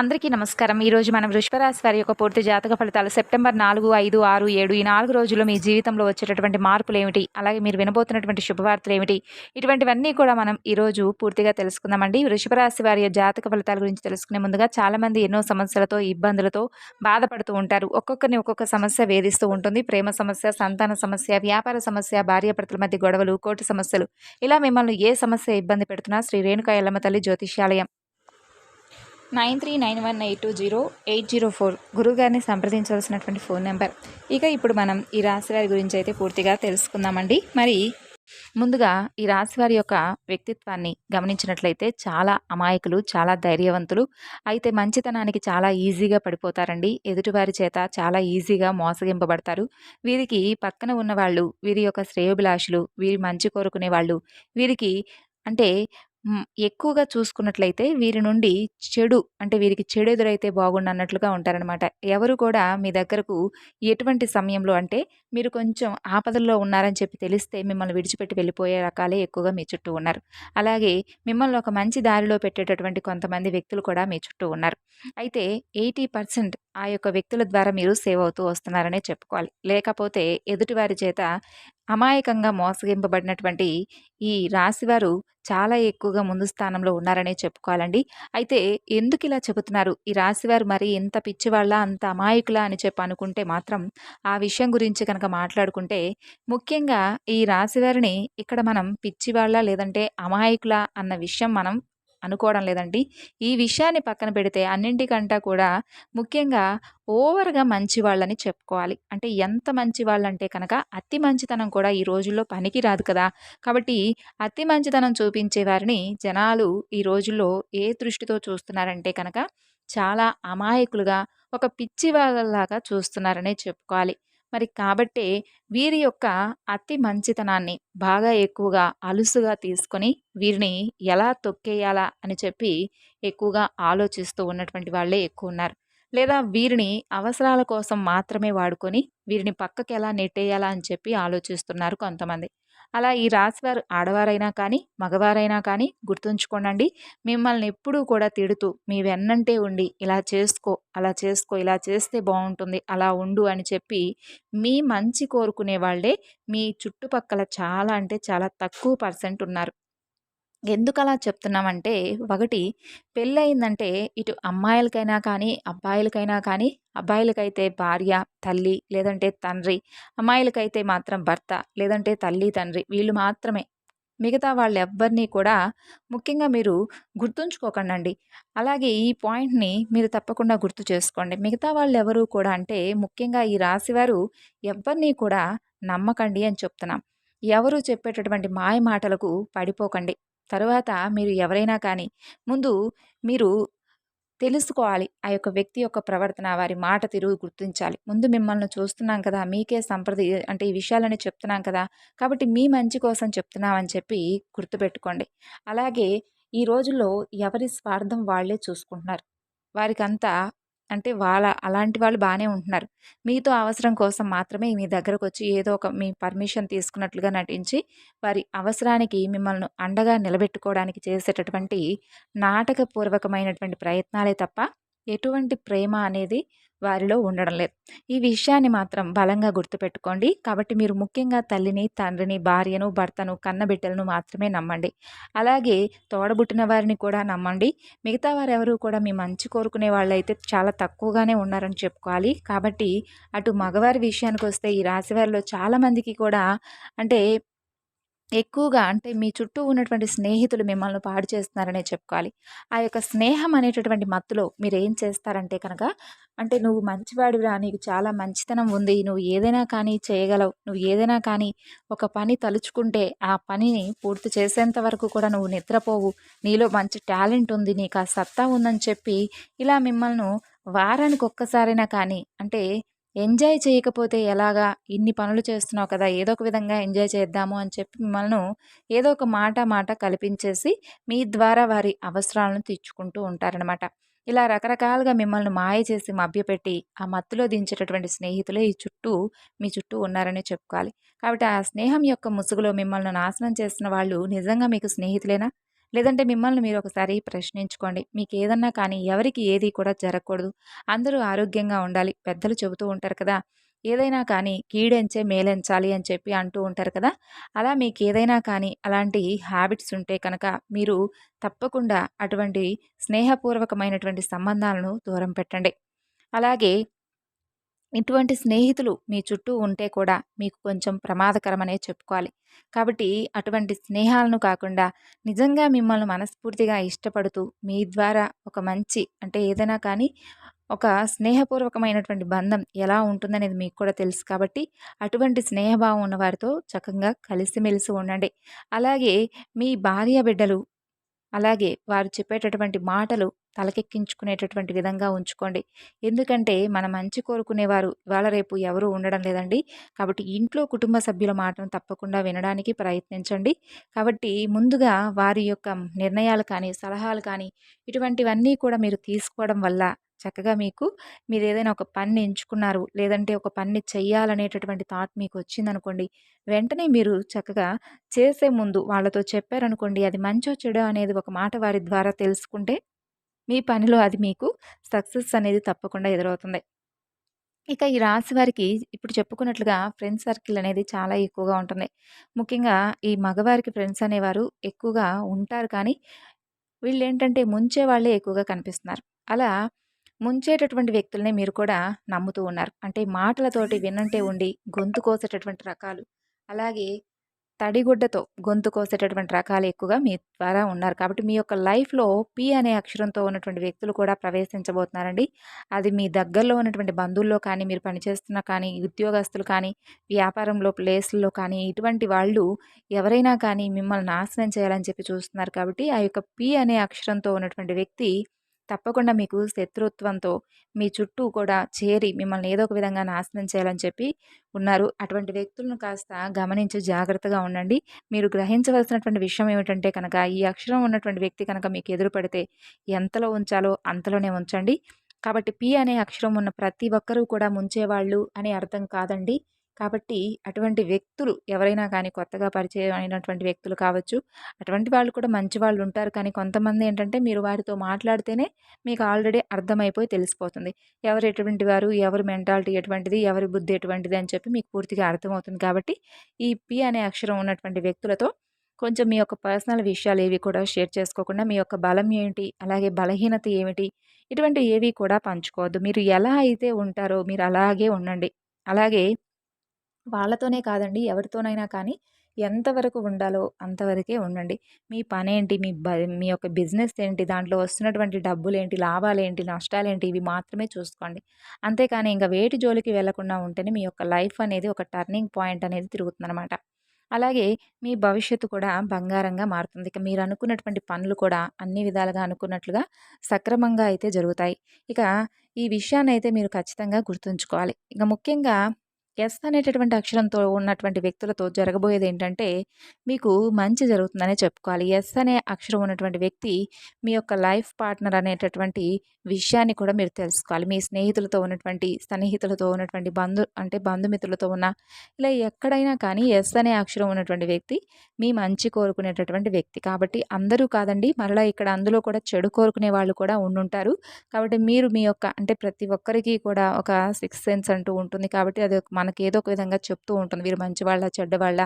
అందరికీ నమస్కారం. ఈరోజు మనం వృషభరాశి వారి యొక్క పూర్తి జాతక ఫలితాలు సెప్టెంబర్ నాలుగు ఐదు ఆరు ఏడు ఈ నాలుగు రోజుల్లో మీ జీవితంలో వచ్చేటటువంటి మార్పులు ఏమిటి? అలాగే మీరు వినబోతున్నటువంటి శుభవార్తలు ఏమిటి? ఇటువంటివన్నీ కూడా మనం ఈరోజు పూర్తిగా తెలుసుకుందామండి. వృషభరాశి వారి జాతక ఫలితాల గురించి తెలుసుకునే ముందుగా చాలామంది ఎన్నో సమస్యలతో ఇబ్బందులతో బాధపడుతూ ఉంటారు. ఒక్కొక్కరిని ఒక్కొక్క సమస్య వేధిస్తూ ఉంటుంది. ప్రేమ సమస్య సంతాన సమస్య వ్యాపార సమస్య భార్యాభర్తల మధ్య గొడవలు కోర్టు సమస్యలు. ఇలా మిమ్మల్ని ఏ సమస్య ఇబ్బంది పెడుతున్నా శ్రీ రేణుకా ఎల్లమ్మ తల్లి జ్యోతిష్యాలయం. Nine three nine one eight two zero eight zero four గురువుగారిని సంప్రదించవలసినటువంటి ఫోన్ నెంబర్. ఇక ఇప్పుడు మనం ఈ రాశి వారి గురించి అయితే పూర్తిగా తెలుసుకుందామండి. మరి ముందుగా ఈ రాశి వారి యొక్క వ్యక్తిత్వాన్ని గమనించినట్లయితే చాలా అమాయకులు చాలా ధైర్యవంతులు అయితే మంచితనానికి చాలా ఈజీగా పడిపోతారండి. ఎదుటివారి చేత చాలా ఈజీగా మోసగింపబడతారు. వీరికి పక్కన ఉన్న వాళ్ళు వీరి యొక్క శ్రేయోభిలాషులు వీరి మంచి కోరుకునే వాళ్ళు వీరికి అంటే ఎక్కువగా చూసుకున్నట్లయితే వీరి నుండి చెడు అంటే వీరికి చెడు ఎదురైతే బాగుండు అన్నట్లుగా ఉంటారనమాట. ఎవరు కూడా మీ దగ్గరకు ఎటువంటి సమయంలో అంటే మీరు కొంచెం ఆపదల్లో ఉన్నారని చెప్పి తెలిస్తే మిమ్మల్ని విడిచిపెట్టి వెళ్ళిపోయే రకాలే ఎక్కువగా మీ చుట్టూ ఉన్నారు. అలాగే మిమ్మల్ని ఒక మంచి దారిలో పెట్టేటటువంటి కొంతమంది వ్యక్తులు కూడా మీ చుట్టూ ఉన్నారు. అయితే 80% ఆ యొక్క వ్యక్తుల ద్వారా మీరు సేవ్ అవుతూ వస్తున్నారనే చెప్పుకోవాలి. లేకపోతే ఎదుటివారి చేత అమాయకంగా మోసగింపబడినటువంటి ఈ రాశివారు చాలా ఎక్కువగా ముందు స్థానంలో ఉన్నారనే చెప్పుకోవాలండి. అయితే ఎందుకు ఇలా చెబుతున్నారు? ఈ రాశివారు మరి ఇంత పిచ్చివాళ్ళ అంత అమాయకులా? అని చెప్పి అనుకుంటే మాత్రం ఆ విషయం గురించి కనుక మాట్లాడుకుంటే ముఖ్యంగా ఈ రాశివారిని ఇక్కడ మనం పిచ్చివాళ్ళ లేదంటే అమాయకుల అన్న విషయం మనం అనుకోవడం లేదండి. ఈ విషయాన్ని పక్కన పెడితే అన్నింటికంటా కూడా ముఖ్యంగా ఓవర్‌గా మంచి వాళ్ళని చెప్పుకోవాలి. అంటే ఎంత మంచి వాళ్ళంటే కనుక అతి మంచితనం కూడా ఈ రోజుల్లో పనికి రాదు కదా! కాబట్టి అతి మంచితనం చూపించే వారిని జనాలు ఈ రోజుల్లో ఏ దృష్టితో చూస్తున్నారంటే కనుక చాలా అమాయకులుగా, ఒక పిచ్చి వాళ్ళలాగా చూస్తున్నారనే చెప్పుకోవాలి. మరి కాబట్టే వీరి యొక్క అతి మంచితనాన్ని బాగా ఎక్కువగా అలుసుగా తీసుకొని వీరిని ఎలా తొక్కేయాలా అని చెప్పి ఎక్కువగా ఆలోచిస్తూ ఉన్నటువంటి వాళ్ళే ఎక్కువ ఉన్నారు లేదా వీరిని అవసరాల కోసం మాత్రమే వాడుకొని వీరిని పక్కకి ఎలా నెట్టేయాలా అని చెప్పి ఆలోచిస్తున్నారు కొంతమంది. అలా ఈ రాశివారు ఆడవారైనా కానీ, మగవారైనా కానీ గుర్తుంచుకోనండి మిమ్మల్ని ఎప్పుడూ కూడా తిడుతూ మీ వెన్నంటే ఉండి ఇలా చేసుకో, అలా చేసుకో, ఇలా చేస్తే బాగుంటుంది అలా ఉండు అని చెప్పి మీ మంచి కోరుకునే వాళ్ళే మీ చుట్టుపక్కల చాలా అంటే చాలా తక్కువ పర్సెంట్ ఉన్నారు. ఎందుకలా చెప్తున్నామంటే ఒకటి పెళ్ళయిందంటే ఇటు అమ్మాయిలకైనా కానీ, అబ్బాయిలకైనా కానీ, అబ్బాయిలకైతే భార్య, తల్లి లేదంటే తండ్రి, అమ్మాయిలకైతే మాత్రం భర్త లేదంటే తల్లి, తండ్రి వీళ్ళు మాత్రమే. మిగతా వాళ్ళెవ్వరిని కూడా ముఖ్యంగా మీరు గుర్తుంచుకోకండండి. అలాగే ఈ పాయింట్‌ని మీరు తప్పకుండా గుర్తు చేసుకోండి. మిగతా వాళ్ళు ఎవరు కూడా అంటే ముఖ్యంగా ఈ రాశివారు ఎవ్వరిని కూడా నమ్మకండి అని చెప్తున్నాం. ఎవరు చెప్పేటటువంటి మాయ మాటలకు పడిపోకండి. తరువాత మీరు ఎవరైనా కానీ ముందు మీరు తెలుసుకోవాలి. ఆ యొక్క వ్యక్తి యొక్క ప్రవర్తన, వారి మాట తిరుగు గుర్తించాలి. ముందు మిమ్మల్ని చూస్తున్నాం కదా! మీకే సంప్రది అంటే ఈ విషయాలని చెప్తున్నాం కదా! కాబట్టి మీ మంచి కోసం చెప్తున్నామని చెప్పి గుర్తుపెట్టుకోండి. అలాగే ఈ రోజుల్లో ఎవరి స్వార్థం వాళ్ళే చూసుకుంటున్నారు. వారికంతా అంటే వాళ్ళ అలాంటి వాళ్ళు బాగానే ఉంటున్నారు. మీతో అవసరం కోసం మాత్రమే మీ దగ్గరకు వచ్చి ఏదో ఒక మీ పర్మిషన్ తీసుకున్నట్లుగా నటించి, వారి అవసరానికి మిమ్మల్ని అండగా నిలబెట్టుకోవడానికి చేసేటటువంటి నాటకపూర్వకమైనటువంటి ప్రయత్నాలే తప్ప, ఎటువంటి ప్రేమ అనేది వారిలో ఉండడం లేదు. ఈ విషయాన్ని మాత్రం బలంగా గుర్తుపెట్టుకోండి. కాబట్టి మీరు ముఖ్యంగా తల్లిని, తండ్రిని, భార్యను, భర్తను, కన్నబిడ్డలను మాత్రమే నమ్మండి. అలాగే తోడబుట్టిన వారిని కూడా నమ్మండి. మిగతా వారెవరూ కూడా మీ మంచి కోరుకునే వాళ్ళైతే చాలా తక్కువగానే ఉన్నారని చెప్పుకోవాలి. కాబట్టి అటు మగవారి విషయానికి వస్తే ఈ రాశివారిలో చాలామందికి కూడా అంటే ఎక్కువగా అంటే మీ చుట్టూ ఉన్నటువంటి స్నేహితులు మిమ్మల్ని పాడు చేస్తున్నారనే చెప్పుకోవాలి. ఆ యొక్క స్నేహం అనేటటువంటి మత్తులో మీరేం చేస్తారంటే కనుక అంటే నువ్వు మంచివాడివిరా నీకు చాలా మంచితనం ఉంది. నువ్వు ఏదైనా కానీ చేయగలవు. నువ్వు ఏదైనా కానీ ఒక పని తలుచుకుంటే ఆ పనిని పూర్తి చేసేంత వరకు కూడా నువ్వు నిద్రపోవు. నీలో మంచి టాలెంట్ ఉంది. నీకు ఆ సత్తా ఉందని చెప్పి ఇలా మిమ్మల్ని వారానికి ఒక్కసారైనా కానీ అంటే ఎంజాయ్ చేయకపోతే ఎలాగా? ఇన్ని పనులు చేస్తున్నావు కదా! ఏదో ఒక విధంగా ఎంజాయ్ చేద్దాము అని చెప్పి మిమ్మల్ని ఏదో ఒక మాట, మాట కల్పించేసి మీ ద్వారా వారి అవసరాలను తీర్చుకుంటూ ఉంటారనమాట. ఇలా రకరకాలుగా మిమ్మల్ని మాయ చేసి మభ్యపెట్టి, ఆ మత్తులో దించేటటువంటి స్నేహితులే ఈ చుట్టూ మీ చుట్టూ ఉన్నారనే చెప్పుకోవాలి. కాబట్టి ఆ స్నేహం యొక్క ముసుగులో మిమ్మల్ని నాశనం చేస్తున్న వాళ్ళు నిజంగా మీకు స్నేహితులేనా? లేదంటే మిమ్మల్ని మీరు ఒకసారి ప్రశ్నించుకోండి. మీకు ఏదన్నా కానీ ఎవరికి ఏది కూడా జరగకూడదు. అందరూ ఆరోగ్యంగా ఉండాలి. పెద్దలు చెబుతూ ఉంటారు కదా ఏదైనా కానీ కీడెంచే మేలెంచాలి అని చెప్పి అంటూ ఉంటారు కదా అలా మీకు ఏదైనా కానీ అలాంటి హ్యాబిట్స్ ఉంటే కనుక మీరు తప్పకుండా అటువంటి స్నేహపూర్వకమైనటువంటి సంబంధాలను దూరం పెట్టండి. అలాగే ఇటువంటి స్నేహితులు మీ చుట్టూ ఉంటే కూడా మీకు కొంచెం ప్రమాదకరమనే చెప్పుకోవాలి. కాబట్టి అటువంటి స్నేహాలను కాకుండా నిజంగా మిమ్మల్ని మనస్ఫూర్తిగా ఇష్టపడుతూ మీ ద్వారా ఒక మంచి అంటే ఏదైనా కానీ ఒక స్నేహపూర్వకమైనటువంటి బంధం ఎలా ఉంటుందనేది మీకు కూడా తెలుసు కాబట్టి అటువంటి స్నేహభావం ఉన్న వారితో చక్కగా కలిసిమెలిసి ఉండండి. అలాగే మీ భార్య బిడ్డలు అలాగే వారు చెప్పేటటువంటి మాటలు తలకెక్కించుకునేటటువంటి విధంగా ఉంచుకోండి. ఎందుకంటే మన మంచి కోరుకునేవారు ఇవాళ రేపు ఎవరు ఉండడం లేదండి. కాబట్టి ఇంట్లో కుటుంబ సభ్యుల మాటను తప్పకుండా వినడానికి ప్రయత్నించండి. కాబట్టి ముందుగా వారి యొక్క నిర్ణయాలు కానీ సలహాలు కానీ ఇటువంటివన్నీ కూడా మీరు తీసుకోవడం వల్ల చక్కగా మీకు మీరు ఏదైనా ఒక పని ఎంచుకున్నారు లేదంటే ఒక పని చెయ్యాలనేటటువంటి థాట్ మీకు వచ్చిందనుకోండి వెంటనే మీరు చక్కగా చేసే ముందు వాళ్ళతో చెప్పారనుకోండి అది మంచో చెడో అనేది ఒక మాట వారి ద్వారా తెలుసుకుంటే మీ పనిలో అది మీకు సక్సెస్ అనేది తప్పకుండా ఎదురవుతుంది. ఇక ఈ రాశి వారికి ఇప్పుడు చెప్పుకున్నట్లుగా ఫ్రెండ్స్ సర్కిల్ అనేది చాలా ఎక్కువగా ఉంటుంది. ముఖ్యంగా ఈ మగవారికి ఫ్రెండ్స్ అనేవారు ఎక్కువగా ఉంటారు కానీ వీళ్ళు ఏంటంటే ముంచే వాళ్ళే ఎక్కువగా కనిపిస్తున్నారు. అలా ముంచేటటువంటి వ్యక్తులనే మీరు కూడా నమ్ముతూ ఉన్నారు. అంటే మాటలతోటి వినంటే ఉండి గొంతు కోసేటటువంటి రకాలు. అలాగే తడిగుడ్డతో గొంతు కోసేటటువంటి రకాలు ఎక్కువగా మీ ద్వారా ఉన్నారు. కాబట్టి మీ యొక్క లైఫ్లో పి అనే అక్షరంతో ఉన్నటువంటి వ్యక్తులు కూడా ప్రవేశించబోతున్నారండి. అది మీ దగ్గరలో ఉన్నటువంటి బంధువుల్లో కానీ మీరు పనిచేస్తున్న కానీ ఉద్యోగస్తులు కానీ వ్యాపారంలో ప్లేస్ల్లో కానీ ఇటువంటి వాళ్ళు ఎవరైనా కానీ మిమ్మల్ని నాశనం చేయాలని చెప్పి చూస్తున్నారు. కాబట్టి ఆ యొక్క పి అనే అక్షరంతో ఉన్నటువంటి వ్యక్తి తప్పకుండా మీకు శత్రుత్వంతో మీ చుట్టూ కూడా చేరి మిమ్మల్ని ఏదో ఒక విధంగా నాశనం చేయాలని చెప్పి ఉన్నారు. అటువంటి వ్యక్తులను కాస్త గమనించి జాగ్రత్తగా ఉండండి. మీరు గ్రహించవలసినటువంటి విషయం ఏమిటంటే కనుక ఈ అక్షరం ఉన్నటువంటి వ్యక్తి కనుక మీకు ఎదురు పడితే ఎంతలో ఉంచాలో అంతలోనే ఉంచండి. కాబట్టి పి అనే అక్షరం ఉన్న ప్రతి ఒక్కరూ కూడా ముంచేవాళ్ళు అని అర్థం కాదండి. కాబట్టి అటువంటి వ్యక్తులు ఎవరైనా కానీ కొత్తగా పరిచయం అయినటువంటి వ్యక్తులు కావచ్చు అటువంటి వాళ్ళు కూడా మంచి వాళ్ళు ఉంటారు. కానీ కొంతమంది ఏంటంటే మీరు వారితో మాట్లాడితేనే మీకు ఆల్రెడీ అర్థమైపోయి తెలిసిపోతుంది. ఎవరు ఎటువంటి వారు ఎవరు మెంటాలిటీ ఎటువంటిది ఎవరి బుద్ధి ఎటువంటిది అని చెప్పి మీకు పూర్తిగా అర్థమవుతుంది. కాబట్టి ఈ పి అనే అక్షరం ఉన్నటువంటి వ్యక్తులతో కొంచెం మీ యొక్క పర్సనల్ విషయాలు ఏవి కూడా షేర్ చేసుకోకుండా మీ యొక్క బలం ఏంటి అలాగే బలహీనత ఏమిటి ఇటువంటి ఏవి కూడా పంచుకోవద్దు. మీరు ఎలా అయితే ఉంటారో మీరు అలాగే ఉండండి. అలాగే వాళ్ళతోనే కాదండి ఎవరితోనైనా కానీ ఎంతవరకు ఉండాలో అంతవరకే ఉండండి. మీ పనేంటి? మీ బ మీ యొక్క బిజినెస్ ఏంటి? దాంట్లో వస్తున్నటువంటి డబ్బులేంటి? లాభాలేంటి? నష్టాలేంటి? ఇవి మాత్రమే చూసుకోండి. అంతేకాని ఇంకా వేటి జోలికి వెళ్ళకుండా ఉంటేనే మీ యొక్క లైఫ్ అనేది ఒక టర్నింగ్ పాయింట్ అనేది తిరుగుతుందనమాట అలాగే మీ భవిష్యత్తు కూడా బంగారంగా మారుతుంది. ఇక మీరు అనుకున్నటువంటి పనులు కూడా అన్ని విధాలుగా అనుకున్నట్లుగా సక్రమంగా అయితే జరుగుతాయి. ఇక ఈ విషయాన్ని అయితే మీరు ఖచ్చితంగా గుర్తుంచుకోవాలి. ఇక ముఖ్యంగా ఎస్ అనేటటువంటి అక్షరంతో ఉన్నటువంటి వ్యక్తులతో జరగబోయేది ఏంటంటే మీకు మంచి జరుగుతుందనే చెప్పుకోవాలి. ఎస్ అనే అక్షరం ఉన్నటువంటి వ్యక్తి మీ యొక్క లైఫ్ పార్ట్నర్ అనేటటువంటి విషయాన్ని కూడా మీరు తెలుసుకోవాలి. మీ స్నేహితులతో ఉన్నటువంటి సన్నిహితులతో ఉన్నటువంటి బంధు అంటే బంధుమిత్రులతో ఉన్న ఇలా ఎక్కడైనా కానీ ఎస్ అనే అక్షరం ఉన్నటువంటి వ్యక్తి మీ మంచి కోరుకునేటటువంటి వ్యక్తి. కాబట్టి అందరూ కాదండి మరలా ఇక్కడ అందులో కూడా చెడు కోరుకునే వాళ్ళు కూడా ఉండుంటారు. కాబట్టి మీరు మీ యొక్క అంటే ప్రతి ఒక్కరికి కూడా ఒక సిక్స్ సెన్స్ అంటూ ఉంటుంది. కాబట్టి అది ఒక మనకి ఏదో ఒక విధంగా చెప్తూ ఉంటుంది. వీరు మంచివాళ్ళ చెడ్డవాళ్ళ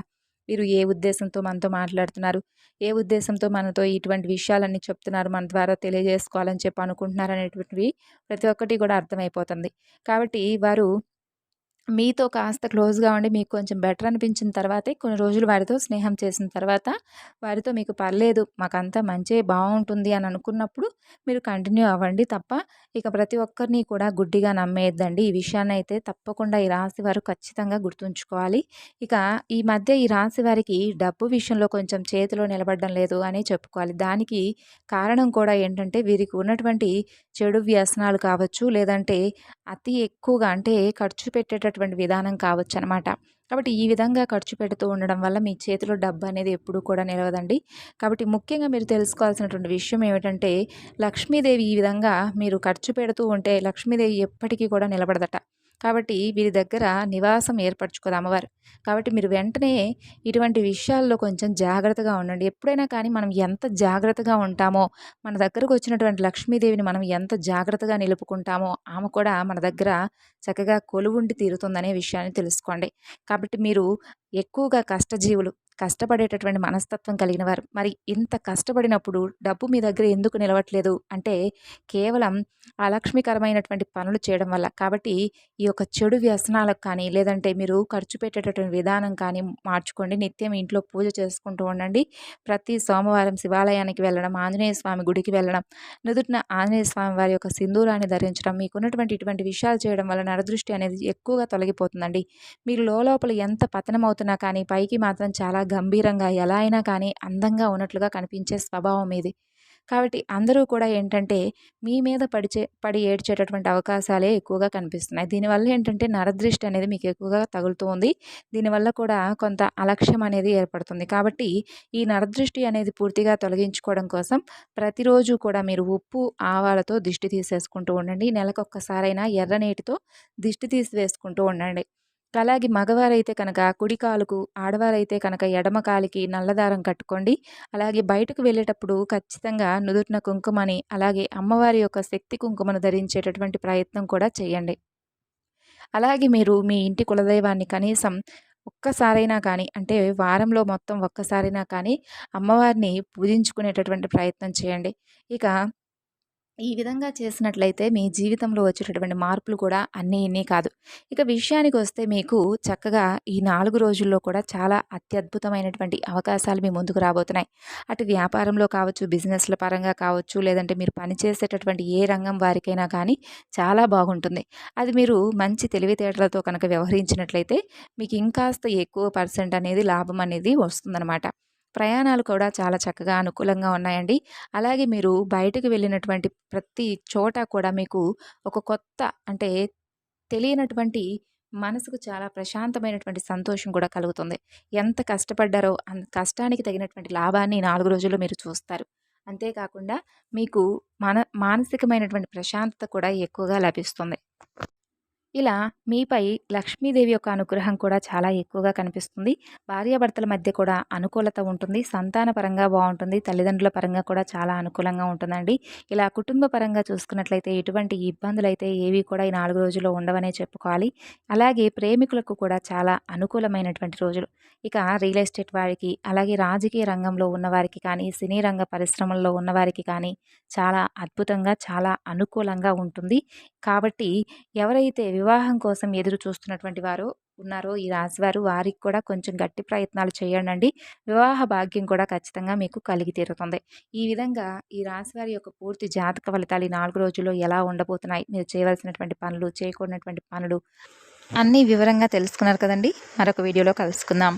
వీరు ఏ ఉద్దేశంతో మనతో మాట్లాడుతున్నారు ఏ ఉద్దేశంతో మనతో ఇటువంటి విషయాలన్నీ చెప్తున్నారు మన ద్వారా తెలియజేసుకోవాలని చెప్పి అనుకుంటున్నారు అనేటువంటివి ప్రతి ఒక్కటి కూడా అర్థమైపోతుంది. కాబట్టి వారు మీతో కాస్త క్లోజ్గా ఉండి మీకు కొంచెం బెటర్ అనిపించిన తర్వాతే కొన్ని రోజులు వారితో స్నేహం చేసిన తర్వాత వారితో మీకు పర్లేదు మాకంతా మంచి బాగుంటుంది అని అనుకున్నప్పుడు మీరు కంటిన్యూ అవ్వండి తప్ప ఇక ప్రతి ఒక్కరిని కూడా గుడ్డిగా నమ్మేద్దండి ఈ విషయాన్ని అయితే తప్పకుండా ఈ రాశి వారు ఖచ్చితంగా గుర్తుంచుకోవాలి. ఇక ఈ మధ్య ఈ రాశి వారికి డబ్బు విషయంలో కొంచెం చేతిలో నిలబడడం లేదు అని చెప్పుకోవాలి. దానికి కారణం కూడా ఏంటంటే వీరికి ఉన్నటువంటి చెడు వ్యసనాలు కావచ్చు లేదంటే అతి ఎక్కువగా అంటే ఖర్చు పెట్టేటటువంటి విధానం కావచ్చు అనమాట కాబట్టి ఈ విధంగా ఖర్చు పెడుతూ ఉండడం వల్ల మీ చేతిలో డబ్బు అనేది ఎప్పుడూ కూడా నిలవదండి. కాబట్టి ముఖ్యంగా మీరు తెలుసుకోవాల్సినటువంటి విషయం ఏమిటంటే లక్ష్మీదేవి ఈ విధంగా మీరు ఖర్చు పెడుతూ ఉంటే లక్ష్మీదేవి ఎప్పటికీ కూడా నిలబడదట. కాబట్టి వీరి దగ్గర నివాసం ఏర్పరచుకోదు అమ్మవారు. కాబట్టి మీరు వెంటనే ఇటువంటి విషయాల్లో కొంచెం జాగ్రత్తగా ఉండండి. ఎప్పుడైనా కానీ మనం ఎంత జాగ్రత్తగా ఉంటామో మన దగ్గరకు వచ్చినటువంటి లక్ష్మీదేవిని మనం ఎంత జాగ్రత్తగా నిలుపుకుంటామో ఆమె కూడా మన దగ్గర చక్కగా కొలువుండి తీరుతుందనే విషయాన్ని తెలుసుకోండి. కాబట్టి మీరు ఎక్కువగా కష్టజీవులు కష్టపడేటటువంటి మనస్తత్వం కలిగిన వారు. మరి ఇంత కష్టపడినప్పుడు డబ్బు మీ దగ్గర ఎందుకు నిలవట్లేదు? అంటే కేవలం అలక్ష్మికరమైనటువంటి పనులు చేయడం వల్ల. కాబట్టి ఈ యొక్క చెడు వ్యసనాలకు కానీ లేదంటే మీరు ఖర్చు పెట్టేటటువంటి విధానం కానీ మార్చుకోండి. నిత్యం ఇంట్లో పూజ చేసుకుంటూ ఉండండి. ప్రతి సోమవారం శివాలయానికి వెళ్ళడం ఆంజనేయ స్వామి గుడికి వెళ్ళడం నుదుటిన ఆంజనేయ స్వామి వారి యొక్క సింధూరాన్ని ధరించడం మీకున్నటువంటి ఇటువంటి విషయాలు చేయడం వల్ల నరదృష్టి అనేది ఎక్కువగా తొలగిపోతుందండి. మీరు లోపల ఎంత పతనం అవుతున్నా కానీ పైకి మాత్రం చాలా గంభీరంగా ఎలా అయినా కానీ అందంగా ఉన్నట్లుగా కనిపించే స్వభావం ఇది. కాబట్టి అందరూ కూడా ఏంటంటే మీ మీద పడిచే పడి ఏడ్చేటటువంటి అవకాశాలే ఎక్కువగా కనిపిస్తున్నాయి. దీనివల్ల ఏంటంటే నరదృష్టి అనేది మీకు ఎక్కువగా తగులుతూ ఉంది. దీనివల్ల కూడా కొంత అలక్ష్యం అనేది ఏర్పడుతుంది. కాబట్టి ఈ నరదృష్టి అనేది పూర్తిగా తొలగించుకోవడం కోసం ప్రతిరోజు కూడా మీరు ఉప్పు ఆవాలతో దిష్టి తీసేసుకుంటూ ఉండండి. నెలకొక్కసారైనా ఎర్ర నీటితో దిష్టి తీసి వేసుకుంటూ ఉండండి. అలాగే మగవారైతే కనుక కుడి కాలుకు ఆడవారైతే కనుక ఎడమ కాలికి నల్లదారం కట్టుకోండి. అలాగే బయటకు వెళ్ళేటప్పుడు ఖచ్చితంగా నుదుటిన కుంకుమని అలాగే అమ్మవారి యొక్క శక్తి కుంకుమను ధరించేటటువంటి ప్రయత్నం కూడా చేయండి. అలాగే మీరు మీ ఇంటి కులదైవాన్ని కనీసం ఒక్కసారైనా కానీ అంటే వారంలో మొత్తం ఒక్కసారైనా కానీ అమ్మవారిని పూజించుకునేటటువంటి ప్రయత్నం చేయండి. ఇక ఈ విధంగా చేసినట్లయితే మీ జీవితంలో వచ్చేటటువంటి మార్పులు కూడా అన్నీ ఇన్ని కాదు. ఇక విషయానికి వస్తే మీకు చక్కగా ఈ నాలుగు రోజుల్లో కూడా చాలా అత్యద్భుతమైనటువంటి అవకాశాలు మీ ముందుకు రాబోతున్నాయి. అటు వ్యాపారంలో కావచ్చు బిజినెస్ల పరంగా కావచ్చు లేదంటే మీరు పనిచేసేటటువంటి ఏ రంగం వారికైనా కానీ చాలా బాగుంటుంది. అది మీరు మంచి తెలివితేటలతో కనుక వ్యవహరించినట్లయితే మీకు ఇంకాస్త ఎక్కువ పర్సెంట్ అనేది లాభం అనేది వస్తుందన్నమాట. ప్రయాణాలు కూడా చాలా చక్కగా అనుకూలంగా ఉన్నాయండి. అలాగే మీరు బయటకు వెళ్ళినటువంటి ప్రతి చోట కూడా మీకు ఒక కొత్త అంటే తెలియనటువంటి మనసుకు చాలా ప్రశాంతమైనటువంటి సంతోషం కూడా కలుగుతుంది. ఎంత కష్టపడ్డారో అంత కష్టానికి తగినటువంటి లాభాన్ని నాలుగు రోజుల్లో మీరు చూస్తారు. అంతేకాకుండా మీకు మన మానసికమైనటువంటి ప్రశాంతత కూడా ఎక్కువగా లభిస్తుంది. ఇలా మీపై లక్ష్మీదేవి యొక్క అనుగ్రహం కూడా చాలా ఎక్కువగా కనిపిస్తుంది. భార్యాభర్తల మధ్య కూడా అనుకూలత ఉంటుంది. సంతాన పరంగా బాగుంటుంది. తల్లిదండ్రుల పరంగా కూడా చాలా అనుకూలంగా ఉంటుందండి. ఇలా కుటుంబ పరంగా చూసుకున్నట్లయితే ఎటువంటి ఇబ్బందులు అయితే ఏవి కూడా ఈ నాలుగు రోజుల్లో ఉండవనే చెప్పుకోవాలి. అలాగే ప్రేమికులకు కూడా చాలా అనుకూలమైనటువంటి రోజులు. ఇక రియల్ ఎస్టేట్ వారికి అలాగే రాజకీయ రంగంలో ఉన్నవారికి కానీ సినీ రంగ పరిశ్రమల్లో ఉన్నవారికి కానీ చాలా అద్భుతంగా చాలా అనుకూలంగా ఉంటుంది. కాబట్టి ఎవరైతే వివాహం కోసం ఎదురు చూస్తున్నటువంటి వారు ఉన్నారో ఈ రాశివారు వారికి కూడా కొంచెం గట్టి ప్రయత్నాలు చేయండి వివాహ భాగ్యం కూడా ఖచ్చితంగా మీకు కలిగి తీరుతుంది. ఈ విధంగా ఈ రాశివారి యొక్క పూర్తి జాతక ఫలితాలు ఈ నాలుగు రోజుల్లో ఎలా ఉండబోతున్నాయి? మీరు చేయవలసినటువంటి పనులు చేయకూడనటువంటి పనులు అన్నీ వివరంగా తెలుసుకున్నారు కదండి. మరొక వీడియోలో కలుసుకుందాం.